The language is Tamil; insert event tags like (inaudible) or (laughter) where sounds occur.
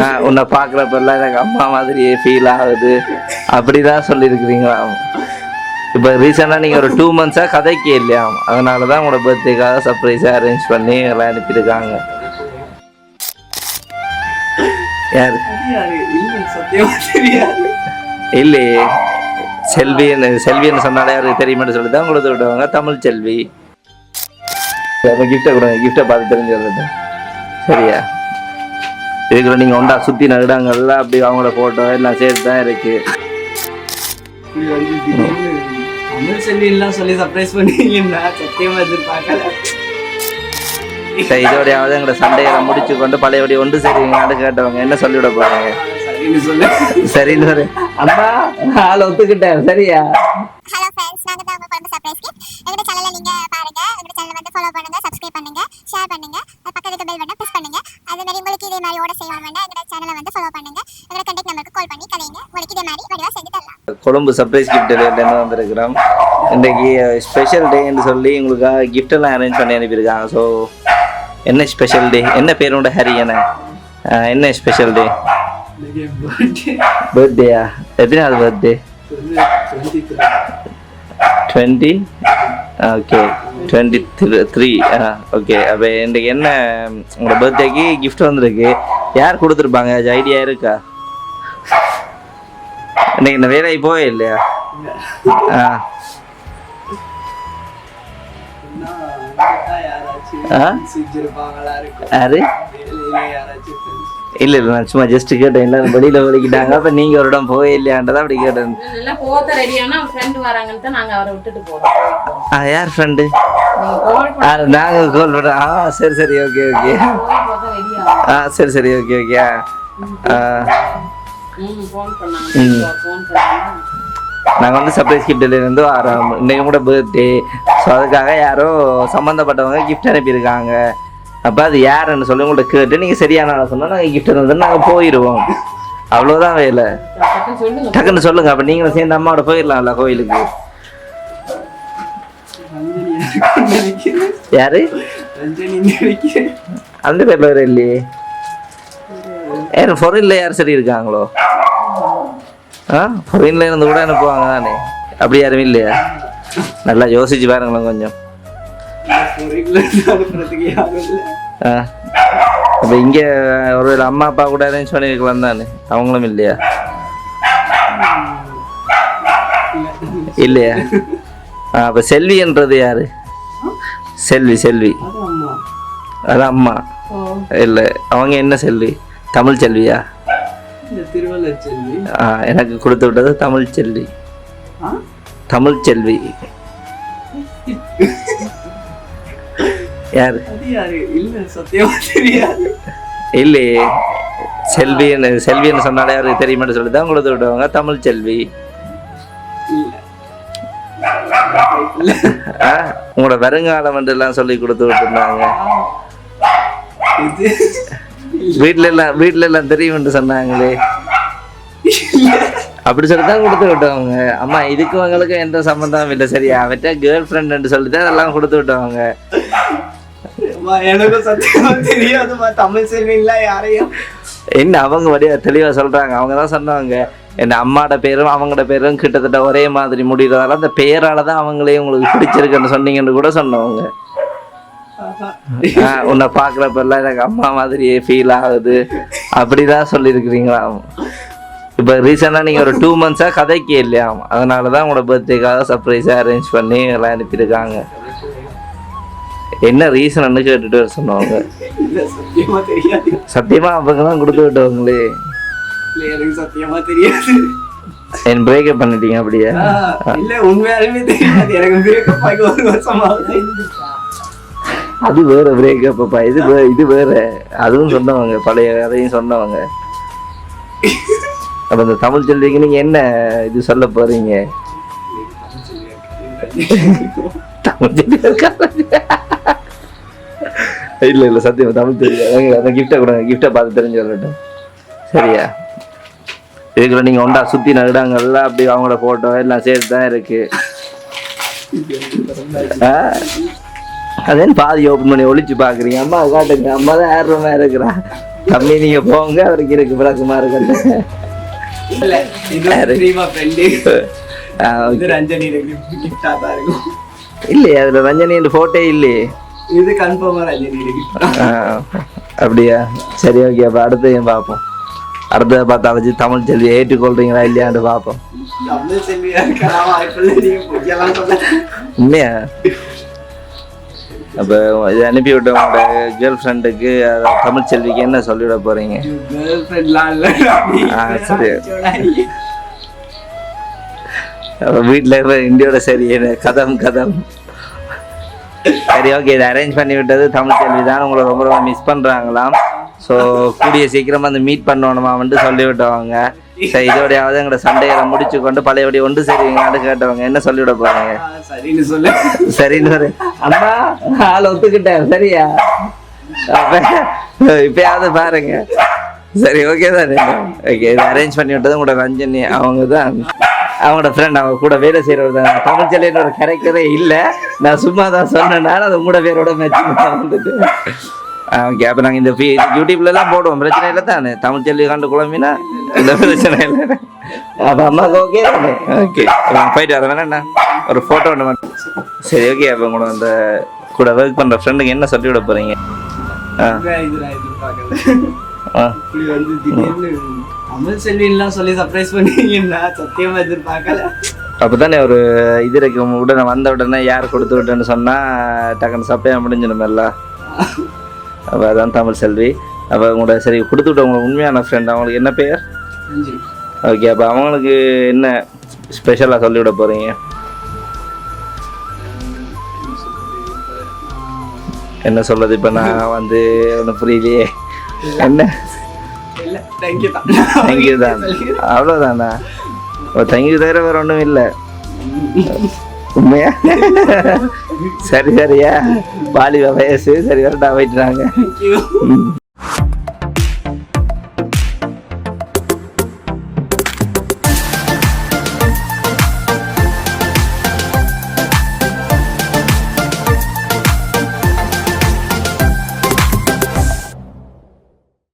ஆ, உன்னை பார்க்குறப்பெல்லாம் எனக்கு அம்மா மாதிரியே ஃபீல் ஆகுது. அப்படிதான் சொல்லியிருக்கிறீங்களா? இப்போ ரீசெண்டாக நீங்கள் ஒரு டூ மந்த்ஸாக கதைக்கு இல்லையா? அதனால தான் உங்களோட பர்த்டேக்காக சர்ப்ரைஸாக அரேஞ்ச் பண்ணி எல்லாம் அனுப்பியிருக்காங்க. யார்? அது இல்லையே செல்வின்னு செல்வின்னு சொன்னாலே அவருக்கு தெரியுமான்னு சொல்லி தான் கொடுத்து விடுவாங்க. தமிழ் செல்வி. கிஃப்டை கொடுங்க கிஃப்டை பார்த்து தெரிஞ்சுறது சரியா? இதுக்குள்ள நீங்கள் ஒண்டா சுற்றி நடுடாங்கல்ல அப்படி அவங்களோட ஃபோட்டோ எல்லாம் சேர்த்து தான் இருக்கு. இப்படி வந்து திடீர்னு தமிழ் செல்வி எல்லாம் சொல்லி சர்ப்ரைஸ் பண்ணீங்கன்னா சத்தியமா எதிர்பார்க்கல. இதோடையாவது முடிச்சு கொண்டு பழையபடி ஒன்று சரிங்களான்னு கேட்டவங்க. என்ன சொல்லிவிட போறாங்க? சரின்னு சொல்லு. சரின்னு சொல்லு அம்மா ஆள் ஒத்துக்கிட்டேன் சரியா? ஹலோ ஃப்ரெண்ட்ஸ் நாங்க தான் உங்க குழம்பு சர்ப்ரைஸ் கிஃப்ட் எங்க சேனலை நீங்க பாருங்க. எங்க சேனலை வந்து ஃபாலோ பண்ணுங்க சப்ஸ்கிரைப் பண்ணுங்க ஷேர் பண்ணுங்க அது பக்கத்துக்கு பெல் பட்டன் பிரஸ் பண்ணுங்க அதே மாதிரி உங்களுக்கு இதே மாதிரி ஓட செய்யணும் வேண்டாம் எங்க சேனலை வந்து ஃபாலோ பண்ணுங்க எங்க கான்டாக்ட் நம்பருக்கு கால் பண்ணி கதைங்க உங்களுக்கு இதே மாதிரி வடிவா செஞ்சு தரலாம் கொழும்பு சர்ப்ரைஸ் கிஃப்ட் டெலிவரிலேருந்து வந்திருக்கிறோம்? இன்றைக்கி ஸ்பெஷல் டேன்னு சொல்லி உங்களுக்காக எல்லாம் அரேஞ்ச் பண்ணி அனுப்பியிருக்காங்க. ஸோ என்ன ஸ்பெஷல் டே என்ன பேரோட ஹரியன என்ன ஸ்பெஷல் டே பர்த்டேயா எத்தனாவது பர்த்டே வந்து 23. Twenty okay twenty three okay அப்போ இன்றைக்கு என்ன உங்களோட பர்த்டேக்கு gift வந்திருக்கு. யார் கொடுத்துருப்பாங்க? அது ஐடியா இருக்கா? இன்னைக்கு இந்த வேலைக்கு போவே இல்லையா? ஆ. யாரு. இல்லை இல்லை நான் சும்மா ஜஸ்ட் கேட்டேன். எல்லாரும் (laughs) வெளியில் வலிக்கிட்டாங்க. அப்போ நீங்கள் ஒரு இடம் போவே இல்லையான்றதான் அப்படி கேட்டேன். எல்லாம் போத்த ரெடியானா ஃப்ரெண்ட் வராங்கன்னு தான் நாங்க அவரை விட்டுட்டு போறோம். ஆ யார் ஃப்ரெண்டு நீங்க கால் ஆ நாங்கள் கால் பண்ணுறோம் ஆ சரி சரி ஓகே ஓகே ஆ சரி சரி ஓகே ஓகே ஆ. நாங்கள் வந்து சர்ப்ரைஸ் கிஃப்ட்லேருந்து வரோம் இன்றைக்கு கூட பர்த்டே ஸோ அதுக்காக யாரோ சம்மந்தப்பட்டவங்க கிஃப்ட் அனுப்பியிருக்காங்க. அப்போ அது யாருன்னு சொல்லி உங்கள்கிட்ட கேட்டு நீங்கள் சரியான ஆளை சொன்னால் நாங்கள் கிஃப்ட் வந்து நாங்கள் போயிடுவோம் அவ்வளோதான் வேலை. டக்குன்னு சொல்லுங்க. டக்குன்னு சொல்லுங்கள் அப்போ நீங்களும் சேர்ந்து அம்மாவோட போயிடலாம்ல கோயிலுக்கு. யாரு? அந்த பேர்ல வேறு இல்லையே. யார் ஃபொரின்ல யார் சரி இருக்காங்களோ ஆ? ஃபொரின்ல இருந்து கூட அனுப்புவாங்க தானே? அப்படி யாரும் இல்லையா? நல்லா யோசிச்சு பாருங்களேன் கொஞ்சம். ஆ. அப்போ இங்கே ஒருவேளை அம்மா அப்பா கூட அரேஞ்ச் பண்ணியிருக்கலாம் தானே? அவங்களும் இல்லையா? இல்லையா? அப்போ செல்வின்றது யாரு? செல்வி செல்வி. அது அம்மா. இல்லை அவங்க என்ன செல்வி? தமிழ் செல்வியா? எனக்கு கொடுத்து விட்டது தமிழ் செல்வி? தமிழ் செல்வி. யார்? அது யாரு? இல்ல சத்தியமா தெரியாது. இல்லையே. செல்வின்னு செல்வின்னு சொன்னாலே அவருக்கு தெரியுமான்னு சொல்லி தான் கொடுத்து விடுவாங்க தமிழ் செல்வி. உங்களோட வருங்காலம் எல்லாம் சொல்லி கொடுத்து விட்டுருந்தாங்க. வீட்ல எல்லாம் வீட்ல எல்லாம் தெரியும்னு சொன்னாங்களே. அப்படி சொல்லி தான் கொடுத்து விட்டவங்க அம்மா இதுக்கு உங்களுக்கு எந்த சம்மந்தமும் இல்லை. சரியா அவற்ற கேர்ள் ஃப்ரெண்டுன்னு சொல்லி தான் அதெல்லாம் கொடுத்து விட்டவங்க அம்மா, எனக்கும் சத்தியமா தெரியாதுமா தமிழ் செல்விங்களா யாரையும்? என்ன அவங்க வழியா தெளிவா சொல்றாங்க. அவங்க தான் சொன்னாங்க. என் அம்மாட பேரும் அவங்களோட பேரும் கிட்டத்தட்ட ஒரே மாதிரி முடிகிறதால அந்த பேரால தான் அவங்களே உங்களுக்கு பிடிச்சிருக்குன்னு சொன்னீங்கன்னு கூட சொன்னவங்க. உன்னை பார்க்குறப்பெல்லாம் எனக்கு அம்மா மாதிரியே ஃபீல் ஆகுது. அப்படிதான் சொல்லியிருக்கிறீங்களா? இப்போ ரீசெண்டாக நீங்கள் ஒரு டூ மந்த்ஸாக கதைக்கே இல்லையா? அதனால தான் உங்களோட பர்த்டேக்காக சர்ப்ரைஸாக அரேஞ்ச் பண்ணி எல்லாம் அனுப்பியிருக்காங்க. என்ன ரீசன்னு கேட்டுட்டு வர சொன்னவங்க சத்தியமா அவங்க தான் கொடுத்து விட்டவங்களே. எனக்கு சத்தியமா தெரியாது. என் பிரேக்கப் பண்ணிட்டீங்க அப்படியே. இல்ல உண்மையாலுமே தெரியாது. எனக்கு பிரேக்கப் ஆகி ஒரு வருஷம் ஆகுது அது வேற பிரேக்கப் அப்பா இது வே- இது வேற. அதுவும் சொன்னவங்க பழைய கதையும் சொன்னவங்க. அப்ப இந்த தமிழ் செல்விக்கு நீங்க என்ன இது சொல்ல போறீங்க? தமிழ் இல்லை இருக்காங்க. இல்ல இல்ல சத்தியமா தமிழ் தெரியாது அந்த கிஃப்டை கொடுங்க. கிஃப்டை பார்த்து தெரிஞ்சு வரட்டும். சரியா? இதுக்குள்ள நீங்க ஒண்டா சுத்தி நடுடாங்கல்ல அப்படி அவங்களோட போட்டோ எல்லாம் சேர்த்து தான் இருக்கு. ஆ? அதேன்னு பாதி ஓப்பன் பண்ணி ஒளிச்சு பாக்குறீங்க அம்மா காட்டுங்க. அம்மா தான் ஏறுறமா இருக்கிறா. தம்பி நீங்க போங்க. அவருக்கு இருக்கு விளக்கமா இருக்கு இல்ல ரஞ்சனி இருக்கும். இல்லையே அதுல ரஞ்சனி போட்டே இல்லையே. இது கன்ஃபார்மா ரஞ்சனி கிஃப்ட் ஆ, அப்படியா? சரி ஓகே அப்ப அடுத்து பார்ப்போம். அடுத்ததை பார்த்தா வச்சு தமிழ் செல்வி ஏற்றுக்கொள்றீங்களா இல்லையான்னு பார்ப்போம். உண்மையா? அப்போ இது அனுப்பி விட்ட உங்களோட கேர்ள் ஃப்ரெண்டுக்கு தமிழ் செல்விக்கு என்ன சொல்லிவிட இல்ல ஆ, சரி. அப்ப வீட்டில் இருக்கிற இந்தியோட சரி என்ன கதம் கதம். சரி ஓகே இதை அரேஞ்ச் பண்ணி விட்டது தமிழ் செல்வி தான். உங்களை ரொம்ப ரொம்ப மிஸ் பண்ணுறாங்களாம் ஸோ கூடிய சீக்கிரமாக வந்து மீட் பண்ணணுமா வந்துட்டு சொல்லி விட்டவங்க சரி. இதோடையாவது எங்களோட சண்டைகளை முடிச்சு கொண்டு பழையபடி ஒன்று சரிங்களான்னு கேட்டவங்க. என்ன சொல்லிவிட போறீங்க? சரின்னு சொல்லு. சரின்னு அம்மா ஆள் ஒத்துக்கிட்டேன். சரியா? இப்பயாவது பாருங்க. சரி ஓகே தானே ஓகே இது அரேஞ்ச் பண்ணி விட்டது உங்களோட ரஞ்சனி அவங்க தான். அவங்களோட ஃப்ரெண்ட் அவங்க கூட வேலை செய்கிறவர் தான் தமிழ் செல்லின்னு ஒரு கேரக்டரே இல்லை. நான் சும்மா தான் சொன்னேனால அது உங்களோட பேரோட மேட்ச் வந்துட்டு ஓகே அப்போ நாங்கள் இந்த யூடியூப்லலாம் போடுவோம். பிரச்சனை இல்லை தானே? தமிழ் செல்வி கண்டு குழம்பினா இந்த பிரச்சனை இல்லை. அப்போ அம்மாவுக்கு ஓகே தானே? ஓகே போயிட்டு வர வேணாண்ணா ஒரு ஃபோட்டோ ஒன்று சரி ஓகே அப்போ உங்களோட அந்த கூட ஒர்க் பண்ணுற ஃப்ரெண்டுக்கு என்ன சொல்லி விட போகிறீங்க ஆ. தமிழ் செல்வின்லாம் சொல்லி சர்ப்ரைஸ் பண்ணீங்கன்னா சத்தியமா எதிர்பார்க்கல. ஒரு இது இருக்கு. உடனே வந்த உடனே யார் கொடுத்து விட்டேன்னு சொன்னால் டக்குன்னு சப்பையாக முடிஞ்சிடுமில்ல. அப்போ அதான் தமிழ் செல்வி. அப்போ உங்களோட சரி கொடுத்து விட்டவங்க உண்மையான ஃப்ரெண்ட் அவங்களுக்கு என்ன பேர்? நன்றி ஓகே அப்போ அவங்களுக்கு என்ன ஸ்பெஷலாக சொல்லிவிட போகிறீங்க என்ன சொல்றது? இப்போ நான் வந்து ஒன்றும் புரியலையே. என்ன? தேங்க்யூ தான். அவ்வளோதானா ஓ தேங்க்யூ தவிர வேறு ஒன்றும் இல்லை. உண்மையா? சரி சரியா? வாலிப வயசு சரி வரட்டா போயிட்டுறாங்க